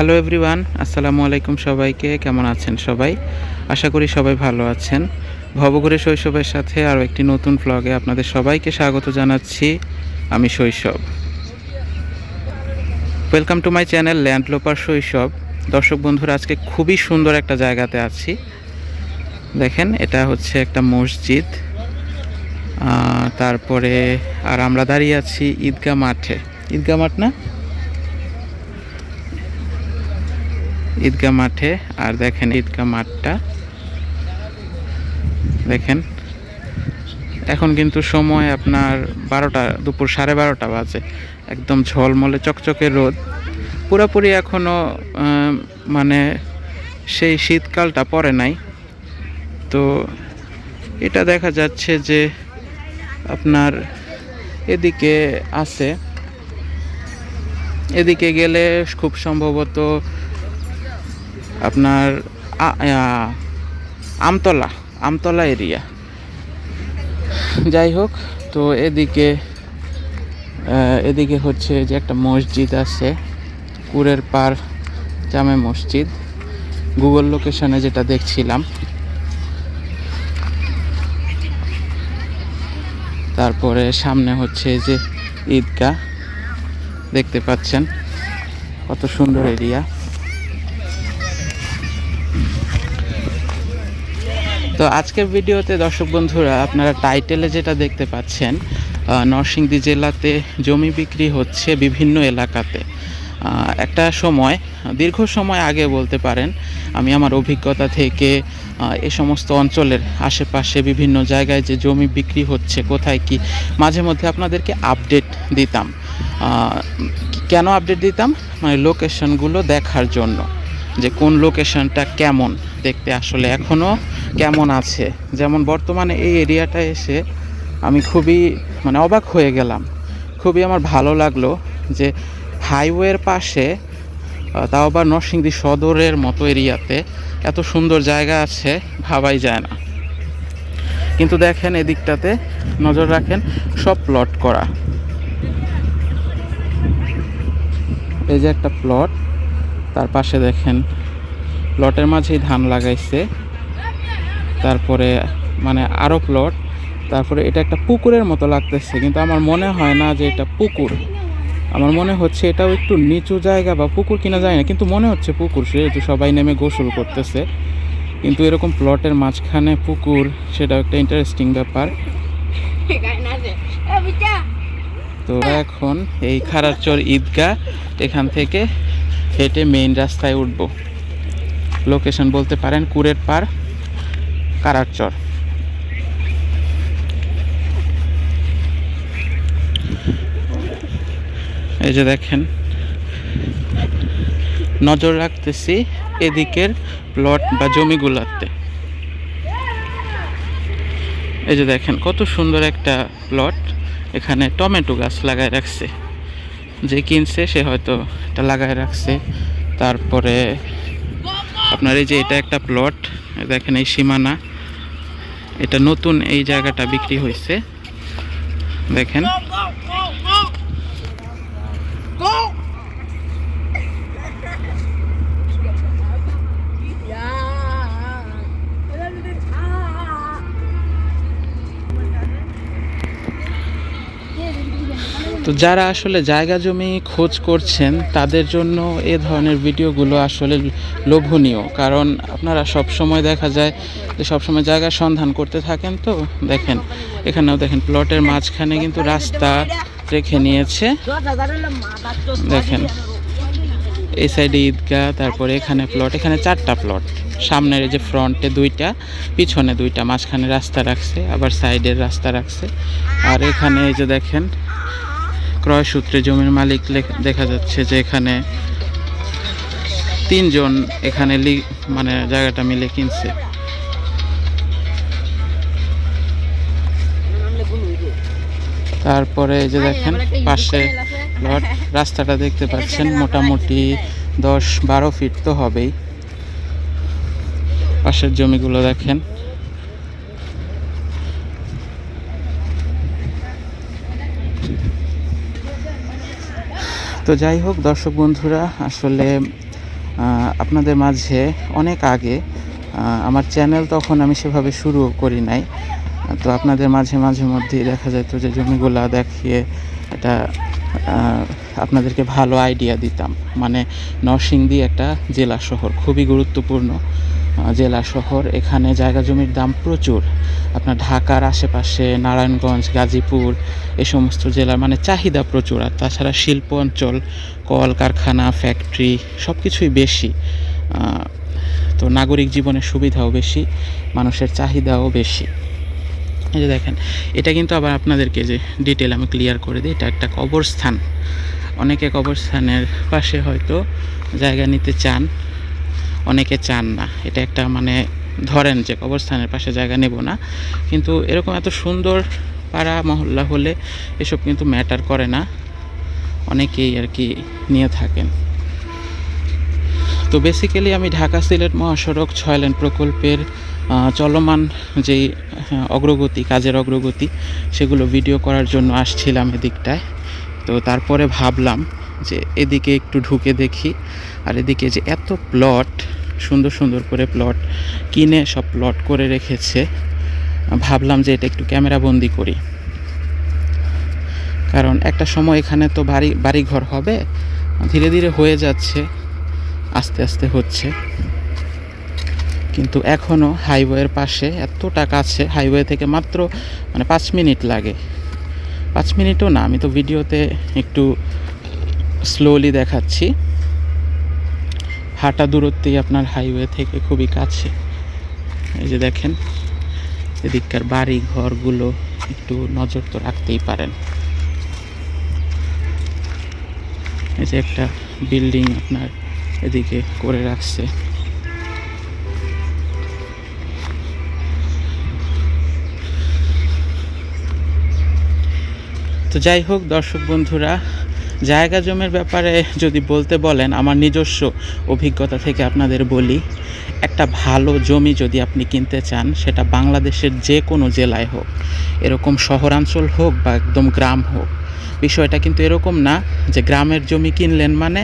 Hello everyone আসসালামু আলাইকুম সবাইকে। কেমন আছেন সবাই? আশা করি সবাই ভালো আছেন। ভবঘুরে শৈশবের সাথে আরও একটি নতুন ব্লগে আপনাদের সবাইকে স্বাগত জানাচ্ছি। আমি Shaishab. Welcome to my channel landloper Shaishab দর্শক বন্ধুরা, আজকে খুবই সুন্দর একটা জায়গাতে আছি। দেখেন, এটা হচ্ছে একটা মসজিদ। তারপরে আর আমরা দাঁড়িয়ে আছি ঈদগাহ মাঠে। ঈদগাহ মাঠ না? ঈদগাহ মাঠে, আর দেখেন ঈদগাহ মাঠটা। দেখেন, এখন কিন্তু সময় আপনার বারোটা, দুপুর সাড়ে বারোটা বাজে। একদম ঝলমলে, চকচকে রোদ। পুরোপুরি এখনও মানে সেই শীতকালটা পড়ে নাই। তো এটা দেখা যাচ্ছে যে আপনার এদিকে আছে। এদিকে গেলে খুব সম্ভবত আপনার আমতলা আমতলা এরিয়া। যাই হোক, তো এদিকে এদিকে হচ্ছে যে একটা মসজিদ আছে, কুরের পার জামে মসজিদ। গুগল লোকেশনে যেটা দেখছিলাম। তারপরে সামনে হচ্ছে যে ঈদগাহ, দেখতে পাচ্ছেন কত সুন্দর এরিয়া। তো আজকের ভিডিওতে, দর্শক বন্ধুরা, আপনারা টাইটেলে যেটা দেখতে পাচ্ছেন নরসিংদী জেলাতে জমি বিক্রি হচ্ছে বিভিন্ন এলাকাতে। একটা সময়, দীর্ঘ সময় আগে বলতে পারেন, আমি আমার অভিজ্ঞতা থেকে এ সমস্ত অঞ্চলের আশেপাশে বিভিন্ন জায়গায় যে জমি বিক্রি হচ্ছে, কোথায় কি, মাঝে মধ্যে আপনাদেরকে আপডেট দিতাম। কেন আপডেট দিতাম? মানে লোকেশনগুলো দেখার জন্য। যে কোন লোকেশনটা কেমন দেখতে আসলে এখনও কেমন আছে। যেমন বর্তমানে এই এরিয়াটা এসে আমি খুবই মানে অবাক হয়ে গেলাম। খুবই আমার ভালো লাগল যে হাইওয়ের পাশে তাও আবার নরসিংদী সদরের মতো এরিয়াতে এত সুন্দর জায়গা আছে, ভাবাই যায় না। কিন্তু দেখেন এদিকটাতে নজর রাখেন সব প্লট করা। এই যে একটা প্লট তার পাশে দেখেন প্লটের মাঝেই ধান লাগাইছে। তারপরে মানে আরও প্লট তারপরে এটা একটা পুকুরের মতো লাগতেছে, কিন্তু আমার মনে হয় না যে এটা পুকুর। আমার মনে হচ্ছে এটাও একটু নিচু জায়গা বা পুকুর কিনা যায় না, কিন্তু মনে হচ্ছে পুকুর, সেহেতু সবাই নেমে গোসল করতেছে। কিন্তু এরকম প্লটের মাঝখানে পুকুর, সেটাও একটা ইন্টারেস্টিং ব্যাপার। তো এখন এই খারারচর ঈদগাহ, এখান থেকে হেঁটে মেইন রাস্তায় উঠব। লোকেশন বলতে পারেন কুরের পার কারারচর। এই যে দেখেন, নজর রাখতেছি এদিকের প্লট বা জমিগুলাতে। এই যে দেখেন, কত সুন্দর একটা প্লট এখানে টমেটো গাছ লাগায় রাখছে। যে কিনছে, সে হয়তো এটা লাগায় রাখছে। তারপরে আপনার এই যে এটা একটা প্লট দেখেন এই সীমানা। এটা নতুন এই জায়গাটা বিক্রি হয়েছে দেখেন। তো যারা আসলে জায়গা জমি খোঁজ করছেন, তাদের জন্য এ ধরনের ভিডিওগুলো আসলে লোভনীয়। কারণ আপনারা সব সময় দেখা যায় যে সবসময় জায়গার সন্ধান করতে থাকেন তো, দেখেন, এখানেও দেখেন, প্লটের মাঝখানে কিন্তু রাস্তা রেখে নিয়েছে। দেখেন, এই সাইডে ঈদগাহ, তারপরে এখানে প্লট, এখানে চারটা প্লট। সামনের যে ফ্রন্টে দুইটা, পিছনে দুইটা, মাঝখানে রাস্তা রাখছে, আবার সাইডের রাস্তা রাখছে। আর এখানে এই যে দেখেন ক্রয় সূত্রে জমির মালিক লেখ- দেখা যাচ্ছে যে এখানে তিনজন এখানে লি- মানে জায়গাটা মিলে কিনছে। তারপরে এই যে দেখেন পাশে প্লট রাস্তাটা দেখতে পাচ্ছেন মোটামুটি দশ বারো ফিট তো হবেই। পাশের জমিগুলো দেখেন। তো যাই হোক, দর্শক বন্ধুরা, আসলে আপনাদের মাঝে অনেক আগে আমার চ্যানেল তখন আমি সেভাবে শুরু করি নাই। তো আপনাদের মাঝে মাঝে মধ্যেই দেখা যেত যে জমিগুলা দেখিয়ে এটা আপনাদেরকে ভালো আইডিয়া দিতাম। মানে নরসিংদী একটা জেলা শহর, খুবই গুরুত্বপূর্ণ জেলা শহর। এখানে জায়গা জমির দাম প্রচুর। আপনার ঢাকার আশেপাশে, নারায়ণগঞ্জ, গাজীপুর, এ সমস্ত জেলার মানে চাহিদা প্রচুর। আর তাছাড়া শিল্প অঞ্চল কল কারখানা ফ্যাক্টরি সব কিছুই বেশি তো নাগরিক জীবনের সুবিধাও বেশি, মানুষের চাহিদাও বেশি। এই যে দেখেন, এটা কিন্তু আবার আপনাদেরকে যে ডিটেল আমি ক্লিয়ার করে দিই, এটা একটা কবরস্থান। অনেকে কবরস্থানের পাশে হয়তো জায়গা নিতে চান, অনেকে চান না। এটা একটা মানে ধরেন যে কবরস্থানের পাশে জায়গা নেব না। কিন্তু এরকম এত সুন্দর পাড়া, মহল্লা হলে এসব কিন্তু ম্যাটার করে না। অনেকেই আর কি নিয়ে থাকেন। তো বেসিক্যালি আমি ঢাকা সিলেট মহাসড়ক ছয় লেন প্রকল্পের চলমান যেই অগ্রগতি, কাজের অগ্রগতি, সেগুলো ভিডিও করার জন্য আসছিলাম এদিকটায়। তো তারপরে ভাবলাম যে এদিকে একটু ঢুকে দেখি, আর এদিকে যে এত প্লট সুন্দর সুন্দর করে প্লট কিনে সব প্লট করে রেখেছে, ভাবলাম যে এটা একটু ক্যামেরা বন্দি করি। কারণ একটা সময় এখানে তো বাড়ি, বাড়িঘর হবে, ধীরে ধীরে হয়ে যাচ্ছে, আস্তে আস্তে হচ্ছে। কিন্তু এখনও হাইওয়ের পাশে এতটা কাছে হাইওয়ে থেকে মাত্র মানে পাঁচ মিনিট লাগে। পাঁচ মিনিটও না, আমি তো ভিডিওতে একটু স্লোলি দেখাচ্ছি। হাঁটা দূরত্বেই আপনার হাইওয়ে থেকে খুবই কাছে। এই যে দেখেন, এদিককার বাড়ি, ঘরগুলো একটু নজর তো রাখতেই পারেন। এই যে একটা বিল্ডিং আপনার এদিকে করে রাখছে। তো যাই হোক, দর্শক বন্ধুরা, জায়গা জমির ব্যাপারে যদি বলতে বলেন, আমার নিজস্ব অভিজ্ঞতা থেকে আপনাদের বলি, একটা ভালো জমি যদি আপনি কিনতে চান, সেটা বাংলাদেশের যে কোনো জেলায় হোক, এরকম শহরাঞ্চল হোক বা একদম গ্রাম হোক বিষয়টা কিন্তু এরকম না যে গ্রামের জমি কিনলেন মানে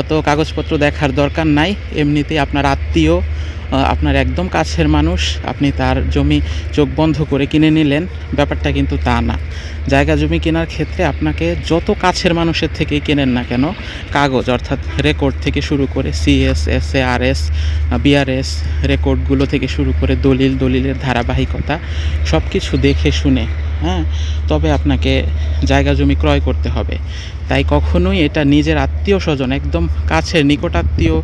অত কাগজপত্র দেখার দরকার নাই। এমনিতেই আপনার আত্মীয় আপনার একদম কাছের মানুষ, আপনি তার জমি চোখ বন্ধ করে কিনে নিলেন। ব্যাপারটা কিন্তু তা না। জায়গা জমি কেনার ক্ষেত্রে আপনাকে যত কাছের মানুষের থেকেই কেনেন না কেন, কাগজ অর্থাৎ রেকর্ড থেকে শুরু করে CS S A R S BRS রেকর্ডগুলো থেকে শুরু করে দলিল, দলিলের ধারাবাহিকতা সব কিছু দেখে শুনে হ্যাঁ তবে আপনাকে জায়গা জমি ক্রয় করতে হবে। তাই কখনোই এটা নিজের আত্মীয় স্বজন, একদম কাছের, নিকটাত্মীয়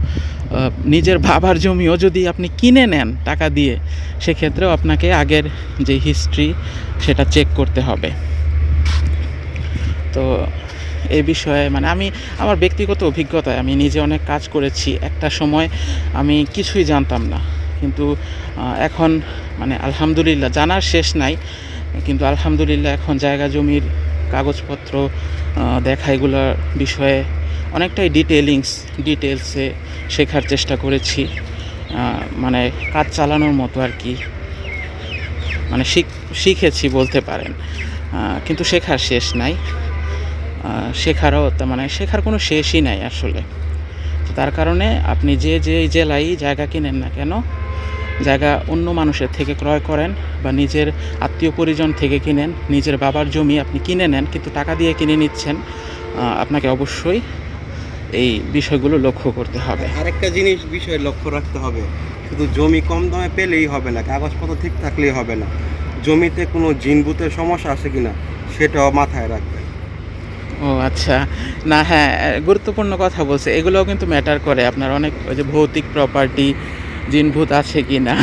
নিজের বাবার জমিও যদি আপনি কিনে নেন টাকা দিয়ে, সেক্ষেত্রেও আপনাকে আগের যে হিস্ট্রি সেটা চেক করতে হবে। তো এ বিষয়ে মানে আমি, আমার ব্যক্তিগত অভিজ্ঞতায় আমি নিজে অনেক কাজ করেছি। একটা সময় আমি কিছুই জানতাম না। কিন্তু এখন মানে আলহামদুলিল্লাহ জানার শেষ নাই। কিন্তু আলহামদুলিল্লাহ এখন জায়গা জমির কাগজপত্র দেখা এগুলোর বিষয়ে অনেকটাই ডিটেলিংস ডিটেলসে শেখার চেষ্টা করেছি। মানে কাজ চালানোর মতো আর কি। মানে শিখ- শিখেছি বলতে পারেন। কিন্তু শেখার শেষ নাই। শেখারও মানে শেখার কোনো শেষই নাই আসলে। তো তার কারণে আপনি যে যে জেলায় জায়গা কিনেন না কেন জায়গা অন্য মানুষের থেকে ক্রয় করেন বা নিজের আত্মীয় পরিজন থেকে কিনেন নিজের বাবার জমি আপনি কিনে নেন কিন্তু টাকা দিয়ে কিনে নিচ্ছেন আপনাকে অবশ্যই এই বিষয়গুলো লক্ষ্য করতে হবে। আরেকটা জিনিস বিষয় লক্ষ্য রাখতে হবে শুধু জমি কম দামে পেলেই হবে না কাগজপত্র ঠিক থাকলেই হবে না। জমিতে কোনো জিনভূতের সমস্যা আছে কিনা সেটাও মাথায় রাখবেন। ও আচ্ছা না হ্যাঁ গুরুত্বপূর্ণ কথা বলছে এগুলোও কিন্তু ম্যাটার করে আপনার অনেক ওই যে ভৌতিক প্রপার্টি জিনভূত আছে কি না?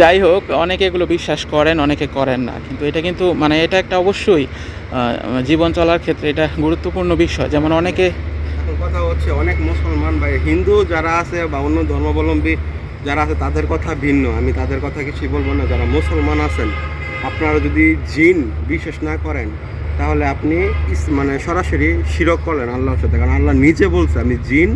যাই হোক, অনেকে এগুলো বিশ্বাস করেন, অনেকে করেন না। কিন্তু এটা কিন্তু মানে এটা একটা অবশ্যই জীবন চলার ক্ষেত্রে এটা গুরুত্বপূর্ণ বিষয়। যেমন অনেকে কথা হচ্ছে, অনেক মুসলমান বা হিন্দু যারা আছে বা অন্য ধর্মাবলম্বী যারা আছে, তাদের কথা ভিন্ন। আমি তাদের কথা কিছুই বলব না। যারা মুসলমান আছেন, আপনারা যদি জিন বিশ্বাস না করেন, তাহলে আপনি মানে সরাসরি শিরক করলেন আল্লাহর সাথে। কারণ আল্লাহ নিজে বলছে, আমি জিন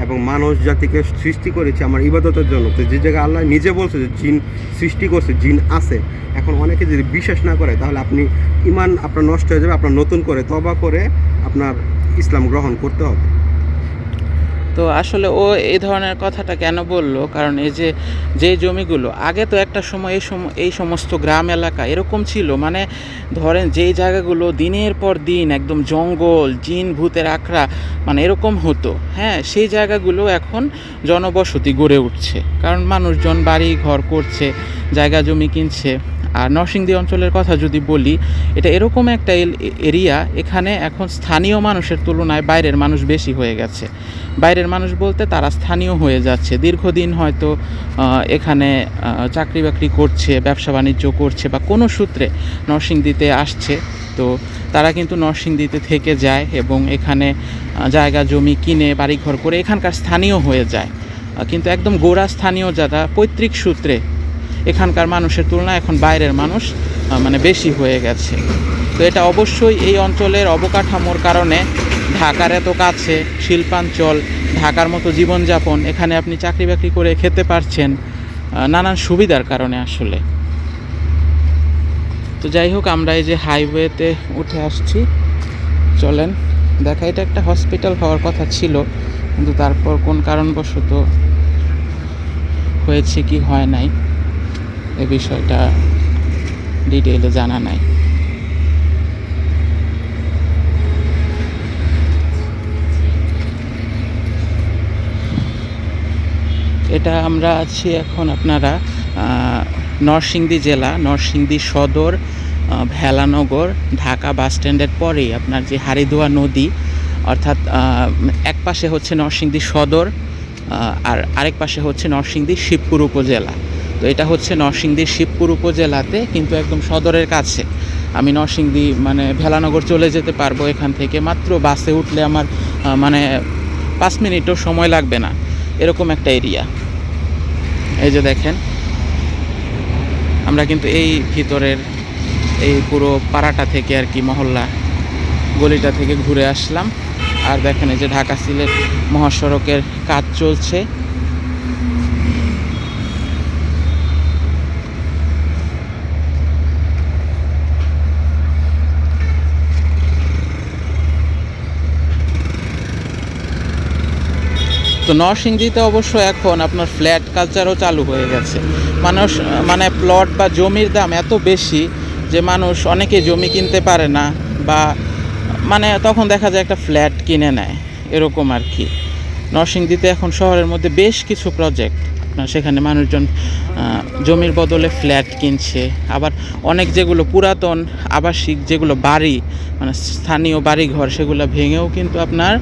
এবং মানুষ জাতিকে সৃষ্টি করেছে আমার ইবাদতের জন্য। তো যে জায়গায় আল্লাহ নিজে বলছে যে জিন সৃষ্টি করছে, জিন আছে, এখন অনেকে যদি বিশ্বাস না করে, তাহলে আপনি ইমান আপনার নষ্ট হয়ে যাবে, আপনার নতুন করে তবা করে আপনার ইসলাম গ্রহণ করতে হবে। তো আসলে ও এই ধরনের কথাটা কেন বলল? কারণ এই যে যে জমিগুলো, আগে তো একটা সময় এই সম, এই সমস্ত গ্রাম এলাকা এরকম ছিল। মানে ধরেন যেই জায়গাগুলো দিনের পর দিন একদম জঙ্গল, জিন ভূতের আখড়া মানে এরকম হতো। হ্যাঁ সেই জায়গাগুলো এখন জনবসতি গড়ে উঠছে। কারণ মানুষজন বাড়ি ঘর করছে, জায়গা জমি কিনছে। আর নরসিংদী অঞ্চলের কথা যদি বলি, এটা এরকম একটা এরিয়া, এখানে এখন স্থানীয় মানুষের তুলনায় বাইরের মানুষ বেশি হয়ে গেছে। বাইরের মানুষ বলতে তারা স্থানীয় হয়ে যাচ্ছে। দীর্ঘদিন হয়তো এখানে চাকরি বাকরি করছে, ব্যবসা বাণিজ্য করছে বা কোনো সূত্রে নরসিংদীতে আসছে। তো তারা কিন্তু নরসিংদীতে থেকে যায় এবং এখানে জায়গা, জমি কিনে, বাড়িঘর করে এখানকার স্থানীয় হয়ে যায়। কিন্তু একদম গোড়া স্থানীয় যারা পৈতৃক সূত্রে এখানকার মানুষের তুলনায় এখন বাইরের মানুষ মানে বেশি হয়ে গেছে। তো এটা অবশ্যই এই অঞ্চলের অবকাঠামোর কারণে ঢাকার এত কাছে, শিল্পাঞ্চল, ঢাকার মতো জীবনযাপন, এখানে আপনি চাকরি বাকরি করে খেতে পারছেন নানান সুবিধার কারণে আসলে। তো যাই হোক, আমরা এই যে হাইওয়েতে উঠে আসছি। চলেন, দেখা, এটা একটা হসপিটাল হওয়ার কথা ছিল, কিন্তু তারপর কোন কারণবশত হয়েছে কি হয় নাই। এ বিষয়টা ডিটেইলে জানা নাই। এটা আমরা আছি এখন আপনারা নরসিংদী জেলা, নরসিংদী সদর ভেলানগর, ঢাকা বাস স্ট্যান্ডের পরেই আপনার যে হারিদোয়া নদী, অর্থাৎ এক পাশে হচ্ছে নরসিংদী সদর আর আরেক পাশে হচ্ছে নরসিংদী শিবপুর উপজেলা। তো এটা হচ্ছে নরসিংদী শিবপুর উপজেলাতে, কিন্তু একদম সদরের কাছে। আমি নরসিংদী মানে ভেলানগর চলে যেতে পারব এখান থেকে। মাত্র বাসে উঠলে আমার মানে পাঁচ মিনিটও সময় লাগবে না। এরকম একটা এরিয়া। এই যে দেখেন, আমরা কিন্তু এই ভিতরের এই পুরো পাড়াটা থেকে আর কি, মহল্লা গলিটা থেকে ঘুরে আসলাম। আর দেখেন এই যে ঢাকা সিলেট মহাসড়কের কাজ চলছে। তো নরসিংদীতে অবশ্য এখন আপনার ফ্ল্যাট কালচারও চালু হয়ে গেছে। মানুষ মানে প্লট বা জমির দাম এত বেশি যে মানুষ অনেকে জমি কিনতে পারে না বা মানে তখন দেখা যায় একটা ফ্ল্যাট কিনে নেয়, এরকম আর কি। নরসিংদীতে এখন শহরের মধ্যে বেশ কিছু প্রজেক্ট আপনার সেখানে মানুষজন জমির বদলে ফ্ল্যাট কিনছে, আবার অনেক যেগুলো পুরাতন আবাসিক যেগুলো বাড়ি মানে স্থানীয় বাড়ি ঘর সেগুলো ভেঙেও কিন্তু আপনার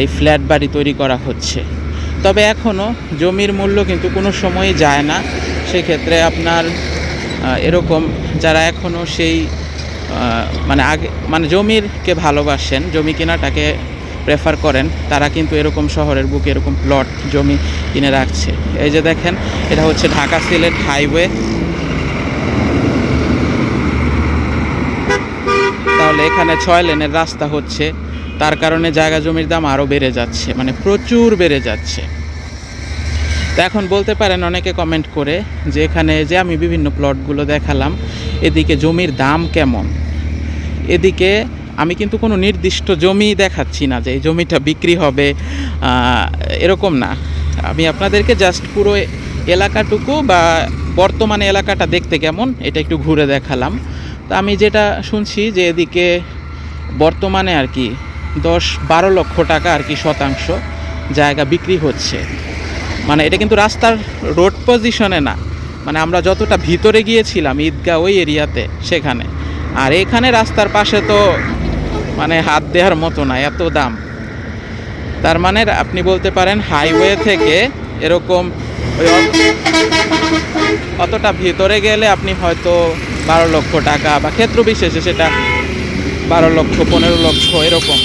এই ফ্ল্যাট বাড়ি তৈরি করা হচ্ছে। তবে এখনও জমির মূল্য কিন্তু কোনো সময়ই যায় না। সেক্ষেত্রে আপনার এরকম যারা এখনও সেই মানে আগে মানে জমিরকে ভালোবাসেন, জমি কেনাটাকে প্রেফার করেন, তারা কিন্তু এরকম শহরের বুকে এরকম প্লট জমি কিনে রাখছে। এই যে দেখেন, এটা হচ্ছে ঢাকা সিলেট হাইওয়ে। তাহলে এখানে ছয় লেনের রাস্তা হচ্ছে, তার কারণে জায়গা জমির দাম আরও বেড়ে যাচ্ছে মানে প্রচুর বেড়ে যাচ্ছে। তো এখন বলতে পারেন অনেকে কমেন্ট করে যে এখানে যে আমি বিভিন্ন প্লটগুলো দেখালাম, এদিকে জমির দাম কেমন? এদিকে আমি কিন্তু কোনো নির্দিষ্ট জমি দেখাচ্ছি না যে এই জমিটা বিক্রি হবে এরকম না। আমি আপনাদেরকে জাস্ট পুরো এলাকাটুকু বা বর্তমানে এলাকাটা দেখতে কেমন, এটা একটু ঘুরে দেখালাম। তো আমি যেটা শুনছি যে এদিকে বর্তমানে আর কি দশ বারো লক্ষ টাকা আর কি শতাংশ জায়গা বিক্রি হচ্ছে। মানে এটা কিন্তু রাস্তার রোড পজিশনে না। মানে আমরা যতটা ভিতরে গিয়েছিলাম ঈদগাহ ওই এরিয়াতে, সেখানে। আর এখানে রাস্তার পাশে তো মানে হাত দেওয়ার মতো না, এত দাম। তার মানে আপনি বলতে পারেন হাইওয়ে থেকে এরকম অতটা ভিতরে গেলে আপনি হয়তো বারো লক্ষ টাকা বা ক্ষেত্র বিশেষে সেটা বারো লক্ষ, পনেরো লক্ষ এরকম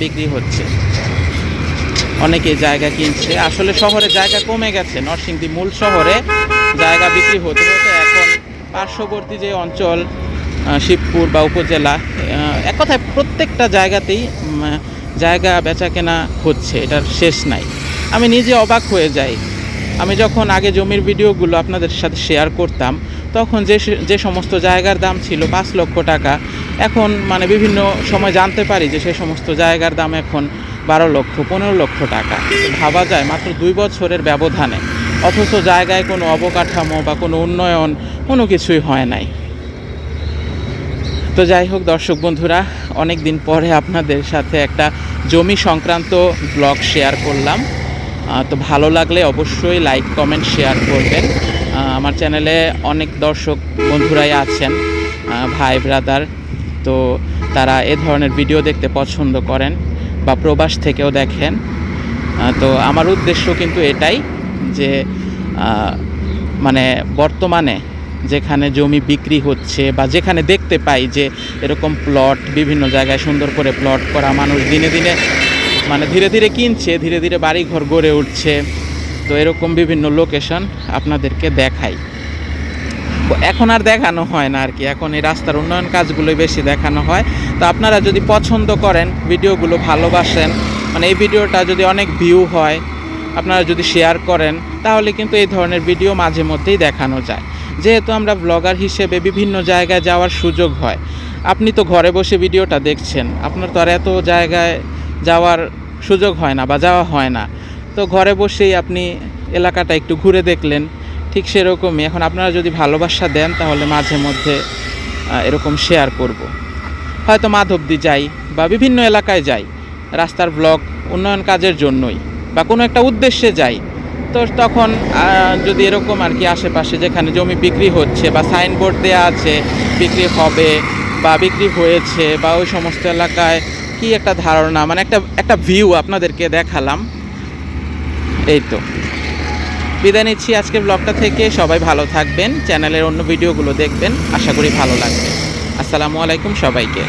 বিক্রি হচ্ছে। অনেকে জায়গা কিনছে। আসলে শহরে জায়গা কমে গেছে। নরসিংদী মূল শহরে জায়গা বিক্রি হতে হতে এখন পার্শ্ববর্তী যে অঞ্চল শিবপুর বা উপজেলা এক কথায় প্রত্যেকটা জায়গাতেই জায়গা বেচা কেনা হচ্ছে, এটার শেষ নাই। আমি নিজে অবাক হয়ে যাই। আমি যখন আগে জমির ভিডিওগুলো আপনাদের সাথে শেয়ার করতাম, তখন যে যে সমস্ত জায়গার দাম ছিল পাঁচ লক্ষ টাকা, এখন মানে বিভিন্ন সময় জানতে পারি যে সে সমস্ত জায়গার দাম এখন বারো লক্ষ, পনেরো লক্ষ টাকা। ভাবা যায় মাত্র দুই বছরের ব্যবধানে, অথচ জায়গায় কোনো অবকাঠামো বা কোনো উন্নয়ন কোনো কিছুই হয় নাই। তো যাই হোক, দর্শক বন্ধুরা অনেক দিন পরে আপনাদের সাথে একটা জমি সংক্রান্ত ব্লগ শেয়ার করলাম। তো ভালো লাগলে অবশ্যই লাইক কমেন্ট শেয়ার করবেন। আমার চ্যানেলে অনেক দর্শক বন্ধুরাই আছেন ভাই ব্রাদার তো তারা এ ধরনের ভিডিও দেখতে পছন্দ করেন বা প্রবাস থেকেও দেখেন। তো আমার উদ্দেশ্য কিন্তু এটাই যে মানে বর্তমানে যেখানে জমি বিক্রি হচ্ছে বা যেখানে দেখতে পাই যে এরকম প্লট বিভিন্ন জায়গায় সুন্দর করে প্লট করা মানুষ দিনে দিনে মানে ধীরে ধীরে কিনছে, ধীরে ধীরে বাড়িঘর গড়ে উঠছে। তো এরকম বিভিন্ন লোকেশন আপনাদেরকে দেখাই। এখন আর দেখানো হয় না আর কি এখন এই রাস্তার উন্নয়ন কাজগুলোই বেশি দেখানো হয়। তো আপনারা যদি পছন্দ করেন, ভিডিওগুলো ভালোবাসেন মানে এই ভিডিওটা যদি অনেক ভিউ হয়, আপনারা যদি শেয়ার করেন, তাহলে কিন্তু এই ধরনের ভিডিও মাঝে মধ্যেই দেখানো যায়। যেহেতু আমরা ব্লগার হিসেবে বিভিন্ন জায়গায় যাওয়ার সুযোগ হয়। আপনি তো ঘরে বসে ভিডিওটা দেখছেন। আপনার তো আর এত জায়গায় যাওয়ার সুযোগ হয় না বা যাওয়া হয় না। তো ঘরে বসেই আপনি এলাকাটা একটু ঘুরে দেখলেন। ঠিক সেরকমই। এখন আপনারা যদি ভালোবাসা দেন, তাহলে মাঝে মধ্যে এরকম শেয়ার করব। হয়তো মাধবদি যাই বা বিভিন্ন এলাকায় যাই। রাস্তার ব্লক উন্নয়ন কাজের জন্যই বা কোনো একটা উদ্দেশ্যে যাই। তো তখন যদি এরকম আর কি আশেপাশে যেখানে জমি বিক্রি হচ্ছে বা সাইনবোর্ড দেওয়া আছে, বিক্রি হবে বা বিক্রি হয়েছে বা ওই সমস্ত এলাকায় কি একটা ধারণা মানে একটা একটা ভিউ আপনাদেরকে দেখালাম। এই তো। বিদায় নিচ্ছি আজকের ব্লগটা থেকে। সবাই ভালো থাকবেন। চ্যানেলের অন্য ভিডিওগুলো দেখবেন। আশা করি ভালো লাগবে। আসসালামু আলাইকুম সবাইকে।